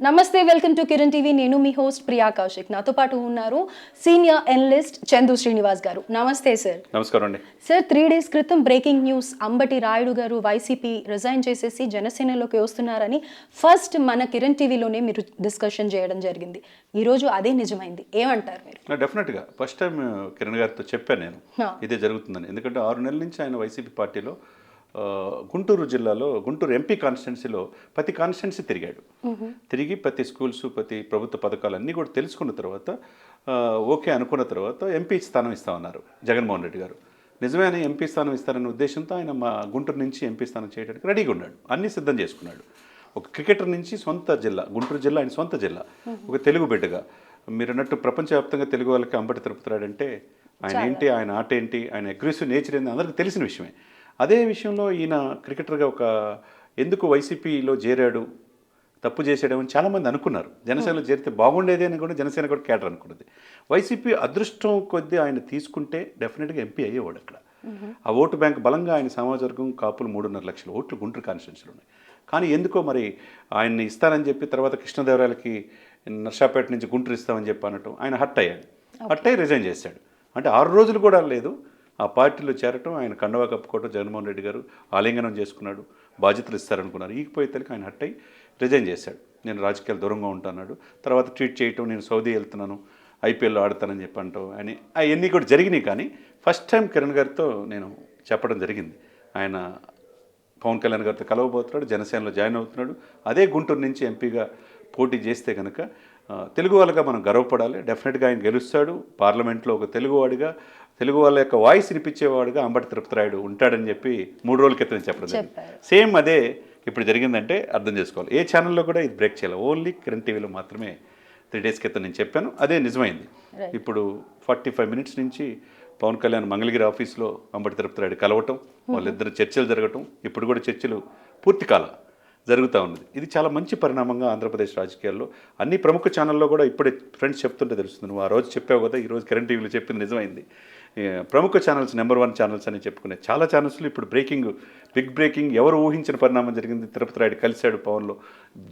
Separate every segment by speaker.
Speaker 1: నమస్తే welcome to Kiran TV. నేను మీ host Priya Kaushik. నాతో పాటు ఉన్నారు సీనియర్ ఎనలిస్ట్ చందు శ్రీనివాస్ గారు. నమస్తే సార్
Speaker 2: నమస్కారం అండి.
Speaker 1: సార్ త్రీ డేస్ క్రితం బ్రేకింగ్ న్యూస్ అంబటి రాయుడు గారు వైసీపీ రిజైన్ చేసేసి జనసేనలోకి వస్తున్నారని ఫస్ట్ మన కిరణ్ టీవీలోనే మీరు డిస్కషన్ చేయడం జరిగింది. ఈరోజు అదే నిజమైంది. ఏమంటారు మీరు?
Speaker 2: డెఫినెట్గా ఫస్ట్ టైం కిరణ్ గారితో చెప్పాను నేను. ఇదే జరుగుతుందని. ఎందుకంటే ఆరు నెలల నుంచి ఆయన వైసీపీ పార్టీలో గుంటూరు జిల్లాలో గుంటూరు ఎంపీ కాన్స్టిట్యున్సీలో ప్రతి కాన్స్టిట్యున్సీ తిరిగాడు. తిరిగి ప్రతి స్కూల్స్ ప్రతి ప్రభుత్వ పథకాలు అన్నీ కూడా తెలుసుకున్న తర్వాత ఓకే అనుకున్న తర్వాత ఎంపీ స్థానం ఇస్తామన్నారు జగన్మోహన్ రెడ్డి గారు. నిజమే అని ఎంపీ స్థానం ఇస్తారనే ఉద్దేశంతో ఆయన మా గుంటూరు నుంచి ఎంపీ స్థానం చేయడానికి రెడీగా ఉన్నాడు. అన్నీ సిద్ధం చేసుకున్నాడు. ఒక క్రికెటర్ నుంచి సొంత జిల్లా గుంటూరు జిల్లా ఆయన సొంత జిల్లా. ఒక తెలుగు బిడ్డగా. మీరు అన్నట్టు ప్రపంచవ్యాప్తంగా తెలుగు వాళ్ళకి అంబటి తిరుపతిరాడంటే ఆయన ఏంటి ఆయన ఆట ఏంటి ఆయన అగ్రెసివ్ నేచర్ ఏంటి అందరికీ తెలిసిన విషయమే. అదే విషయంలో ఈయన క్రికెటర్గా ఒక ఎందుకు వైసీపీలో చేరాడు తప్పు చేసాడని చాలామంది అనుకున్నారు. జనసేనలో చేరితే బాగుండేది అని కూడా జనసేన కూడా కేటర్ అనుకున్నది. వైసీపీ అదృష్టం కొద్దీ ఆయన తీసుకుంటే డెఫినెట్గా ఎంపీ అయ్యేవాడు అక్కడ. ఆ ఓటు బ్యాంక్ బలంగా ఆయన సమాజ వర్గం కాపులు మూడున్నర లక్షల ఓట్లు గుంటూరు కాన్స్టిట్యూన్సీలు ఉన్నాయి. కానీ ఎందుకో మరి ఆయన్ని ఇస్తానని చెప్పి తర్వాత కృష్ణదేవరాయలకి నర్సాపేట నుంచి గుంటూరు ఇస్తామని చెప్పి అనటం ఆయన హట్ అయ్యాడు. హట్ అయ్యి రిజైన్ చేశాడు. అంటే ఆరు రోజులు కూడా లేదు. ఆ పార్టీలో చేరటం ఆయన కండవా కప్పుకోవటం జగన్మోహన్ రెడ్డి గారు ఆలింగనం చేసుకున్నాడు బాధ్యతలు ఇస్తారనుకున్నారు. ఈగిపోయే తల్లికి ఆయన హట్ రిజైన్ చేశాడు. నేను రాజకీయాలు దూరంగా ఉంటాన్నాడు తర్వాత ట్వీట్ చేయటం నేను సౌదీ వెళ్తున్నాను ఐపీఎల్లో ఆడతానని చెప్పి అని అవన్నీ కూడా జరిగినాయి కానీ ఫస్ట్ టైం కిరణ్ గారితో నేను చెప్పడం జరిగింది. ఆయన పవన్ కళ్యాణ్ గారితో కలవబోతున్నాడు జనసేనలో జాయిన్ అవుతున్నాడు. అదే గుంటూరు నుంచి ఎంపీగా పోటీ చేస్తే కనుక తెలుగు వాళ్ళగా మనం గర్వపడాలి. డెఫినెట్గా ఆయన గెలుస్తాడు. పార్లమెంట్లో ఒక తెలుగువాడిగా తెలుగు వాళ్ళ యొక్క వాయిస్ వినిపించేవాడుగా అంబటి తిరుపతిరాయుడు ఉంటాడని చెప్పి మూడు రోజుల క్రితం చెప్పడం జరిగింది. సేమ్ అదే ఇప్పుడు జరిగిందంటే అర్థం చేసుకోవాలి. ఏ ఛానల్లో కూడా ఇది బ్రేక్ చేయాలి. ఓన్లీ కిరణ్ టీవీలో మాత్రమే త్రీ డేస్ క్రితం నేను చెప్పాను. అదే నిజమైంది. ఇప్పుడు ఫార్టీ ఫైవ్ మినిట్స్ నుంచి పవన్ కళ్యాణ్ మంగళగిరి ఆఫీస్లో అంబటి తిరుపతిరాయుడు కలవటం వాళ్ళిద్దరు చర్చలు జరగటం ఇప్పుడు కూడా చర్చలు పూర్తి కాల. జరుగుతూ ఉన్నది. ఇది చాలా మంచి పరిణామంగా ఆంధ్రప్రదేశ్ రాజకీయాల్లో అన్ని ప్రముఖ ఛానల్లో కూడా ఇప్పుడే ఫ్రెండ్స్ చెప్తుంటే తెలుస్తుంది. నువ్వు ఆ రోజు చెప్పావు కదా ఈ రోజు టీవీలో చెప్పింది నిజమైంది. ప్రముఖ ఛానల్స్ నెంబర్ వన్ ఛానల్స్ అని చెప్పుకునే చాలా ఛానల్స్లో ఇప్పుడు బ్రేకింగ్ బిగ్ బ్రేకింగ్ ఎవరు ఊహించిన పరిణామం జరిగింది తిరుపతి రాయుడు కలిశాడు పవన్లో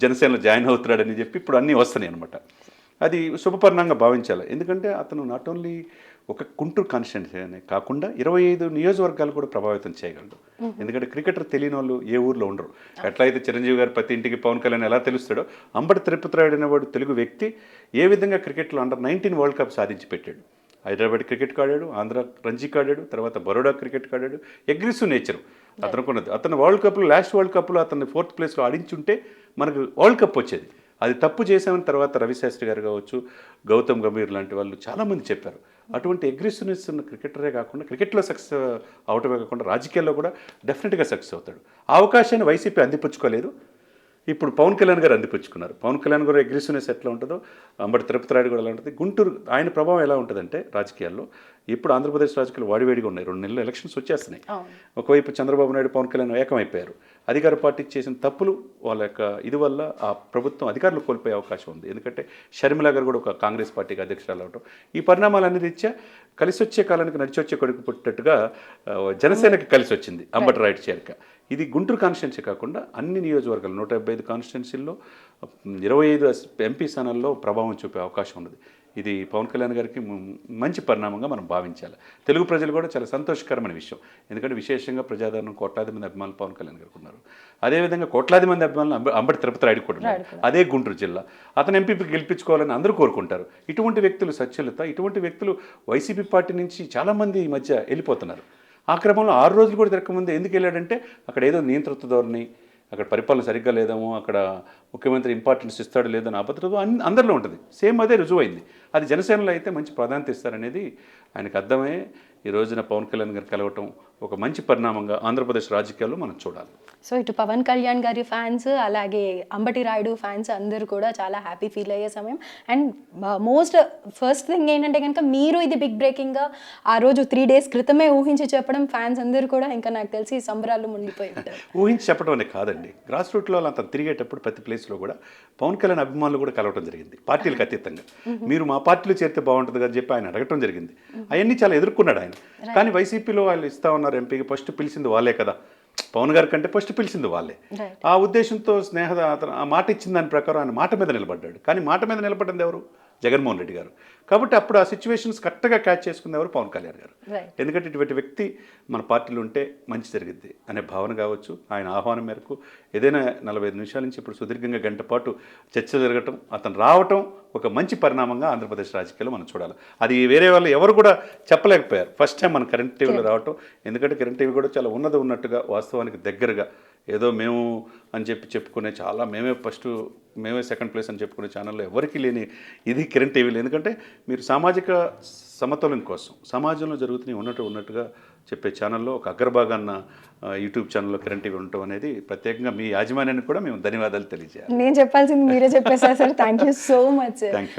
Speaker 2: జనసేనలో జాయిన్ అవుతున్నాడని చెప్పి ఇప్పుడు అన్నీ వస్తున్నాయి అనమాట అది శుభపరిణంగా భావించాలి. ఎందుకంటే అతను నాట్ ఓన్లీ ఒక గుంటూరు కాన్స్టిట్యున్సీ అనే కాకుండా ఇరవై ఐదు నియోజకవర్గాలు కూడా ప్రభావితం చేయగలడు ఎందుకంటే క్రికెటర్ తెలియని వాళ్ళు ఏ ఊర్లో ఉండరు. ఎట్లయితే చిరంజీవి గారు ప్రతి ఇంటికి పవన్ కళ్యాణ్ ఎలా తెలుస్తాడో అంబటి తిరుపతి రాయుడు అనేవాడు తెలుగు వ్యక్తి ఏ విధంగా క్రికెట్లో అండర్ నైన్టీన్ వరల్డ్ కప్ సాధించి పెట్టాడు. హైదరాబాద్ క్రికెట్ ఆడాడు ఆంధ్ర రంజీ ఆడాడు తర్వాత బరోడా క్రికెట్ ఆడాడు అగ్రెసివ్ నేచర్. అతనుకున్నది అతను వరల్డ్ కప్లో లాస్ట్ వరల్డ్ కప్లో అతన్ని ఫోర్త్ ప్లేస్లో ఆడించుంటే మనకు వరల్డ్ కప్ వచ్చేది. అది తప్పు చేసామని తర్వాత రవిశాస్త్రి గారు కావచ్చు గౌతమ్ గంభీర్ లాంటి వాళ్ళు చాలామంది చెప్పారు. అటువంటి అగ్రెసివ్నెస్ ఉన్న క్రికెటరే కాకుండా క్రికెట్లో సక్సెస్ అవటమే కాకుండా రాజకీయాల్లో కూడా డెఫినెట్గా సక్సెస్ అవుతాడు. ఆ అవకాశాన్ని వైసీపీ అందిపుచ్చుకోలేదు. ఇప్పుడు పవన్ కళ్యాణ్ గారు అందిపుచ్చుకున్నారు. పవన్ కళ్యాణ్ గారు అగ్రెసివ్నెస్ ఎట్లా ఉంటుందో అంబటి తిరుపతి రాయుడు కూడా ఎలా ఉంటుంది. గుంటూరు ఆయన ప్రభావం ఎలా ఉంటుందంటే రాజకీయాల్లో ఇప్పుడు ఆంధ్రప్రదేశ్ రాజకీయాలు వాడివేడిగా ఉన్నాయి. రెండు నెలలు ఎలక్షన్స్ వచ్చేస్తున్నాయి. ఒకవైపు చంద్రబాబు నాయుడు పవన్ కళ్యాణ్ ఏకమైపోయారు. అధికార పార్టీ చేసిన తప్పులు వాళ్ళ యొక్క ఇది వల్ల ఆ ప్రభుత్వం అధికారులు కోల్పోయే అవకాశం ఉంది. ఎందుకంటే షర్మిల గారు కూడా ఒక కాంగ్రెస్ పార్టీకి అధ్యక్షురాలు అవడం ఈ పరిణామాలన్నీ రీత్యా కలిసి వచ్చే కాలానికి నడిచి వచ్చే కొడుకు పుట్టినట్టుగా జనసేనకి కలిసి వచ్చింది అంబటి రాయుడు చేరిక. ఇది గుంటూరు కాన్స్టిట్యున్సీ కాకుండా అన్ని నియోజకవర్గాలు నూట డెబ్బై ఐదు కాన్స్టిట్యున్సీల్లో ఇరవై ఐదు ఎంపీ స్థానాల్లో ప్రభావం చూపే అవకాశం ఉన్నది. ఇది పవన్ కళ్యాణ్ గారికి మంచి పరిణామంగా మనం భావించాలి. తెలుగు ప్రజలు కూడా చాలా సంతోషకరమైన విషయం. ఎందుకంటే విశేషంగా ప్రజాదరణ కోట్లాది మంది అభిమానులు పవన్ కళ్యాణ్ గారికి ఉన్నారు. అదేవిధంగా కోట్లాది మంది అభిమానులు అంబ- అంబటి తిరుపతి రాయుడు కూడా అదే గుంటూరు జిల్లా. అతను ఎంపీపీ గెలిపించుకోవాలని అందరూ కోరుకుంటారు. ఇటువంటి వ్యక్తులు సత్యలత ఇటువంటి వ్యక్తులు వైసీపీ పార్టీ నుంచి చాలామంది ఈ మధ్య వెళ్ళిపోతున్నారు. ఆ క్రమంలో ఆరు రోజులు కూడా తిరగకముందే ఎందుకు వెళ్ళాడంటే అక్కడ ఏదో నియంతృత్వ ధోరణి అక్కడ పరిపాలన సరిగ్గా లేదేమో అక్కడ ముఖ్యమంత్రి ఇంపార్టెన్స్ ఇస్తాడు లేదని అభద్రత అన్ని అందరిలో ఉంటుంది. సేమ్ అదే రుజువైంది. అది జనసేనలో అయితే మంచి ప్రాధాన్యత ఇస్తారనేది ఆయనకు అర్థమే ఈ రోజున పవన్ కళ్యాణ్ గారు కలవటం ఒక మంచి పరిణామంగా ఆంధ్రప్రదేశ్ రాజకీయాల్లో మనం చూడాలి.
Speaker 1: సో ఇటు పవన్ కళ్యాణ్ గారి ఫ్యాన్స్ అలాగే అంబటి రాయుడు ఫ్యాన్స్ అందరూ కూడా చాలా హ్యాపీ ఫీల్ అయ్యే సమయం. అండ్ మోస్ట్ ఫస్ట్ థింగ్ ఏంటంటే కనుక మీరు ఇది బిగ్ బ్రేకింగ్గా ఆ రోజు త్రీ డేస్ క్రితమే ఊహించి చెప్పడం ఫ్యాన్స్ అందరూ కూడా ఇంకా నాకు తెలిసి సంబరాలు ఉంటారు.
Speaker 2: ఊహించి చెప్పడం అనేది కాదండి. గ్రాస్ రూట్లో అంత తిరిగేటప్పుడు ప్రతి ప్లేస్లో కూడా పవన్ కళ్యాణ్ అభిమానులు కూడా కలవటం జరిగింది పార్టీలకు అతీతంగా. మీరు మా పార్టీలో చేరితే బాగుంటుంది అని చెప్పి ఆయన అడగటం జరిగింది. అవన్నీ చాలా ఎదుర్కొన్నాడు ఆయన. కానీ వైసీపీలో వాళ్ళు ఇస్తా ఉన్నారు ఎంపీకి ఫస్ట్ పిలిచింది వాళ్ళే కదా. పవన్ గారి కంటే ఫస్ట్ పిలిచింది వాళ్ళే. ఆ ఉద్దేశంతో స్నేహ అతను ఆ మాట ఇచ్చిన దాని ప్రకారం ఆయన మాట మీద నిలబడ్డాడు. కానీ మాట మీద నిలబడింది ఎవరు? జగన్మోహన్ రెడ్డి గారు. కాబట్టి అప్పుడు ఆ సిచ్యువేషన్స్ కరెక్ట్గా క్యాచ్ చేసుకుంది ఎవరు? పవన్ కళ్యాణ్ గారు. ఎందుకంటే ఇటువంటి వ్యక్తి మన పార్టీలో ఉంటే మంచి జరిగిద్ది అనే భావన కావచ్చు. ఆయన ఆహ్వానం మేరకు ఏదైనా నలభై ఐదు నిమిషాల నుంచి ఇప్పుడు సుదీర్ఘంగా గంట పాటు చర్చ జరగటం అతను రావటం ఒక మంచి పరిణామంగా ఆంధ్రప్రదేశ్ రాజకీయాల్లో మనం చూడాలి. అది వేరే వాళ్ళు ఎవరు కూడా చెప్పలేకపోయారు. ఫస్ట్ టైం మన కరెంట్ టీవీలో రావటం. ఎందుకంటే కరెంట్ టీవీ కూడా చాలా ఉన్నది ఉన్నట్టుగా వాస్తవానికి దగ్గరగా ఏదో మేము అని చెప్పి చెప్పుకునే చాలా మేమే ఫస్ట్ మేమే సెకండ్ ప్లేస్ అని చెప్పుకునే ఛానల్లో ఎవరికి లేని ఇది కిరణ్ టీవీలో. ఎందుకంటే మీరు సామాజిక సమతుల్యం కోసం సమాజంలో జరుగుతున్న ఉన్నట్టు ఉన్నట్టుగా చెప్పే ఛానల్లో ఒక అగ్రభాగాన్న యూట్యూబ్ ఛానల్లో కిరణ్ టీవీ ఉండటం అనేది ప్రత్యేకంగా మీ యాజమాన్యానికి కూడా మేము ధన్యవాదాలు తెలియజేయాలి.
Speaker 1: నేను చెప్పాల్సింది మీరే చెప్పేసారు sir. Thank you so much
Speaker 2: thank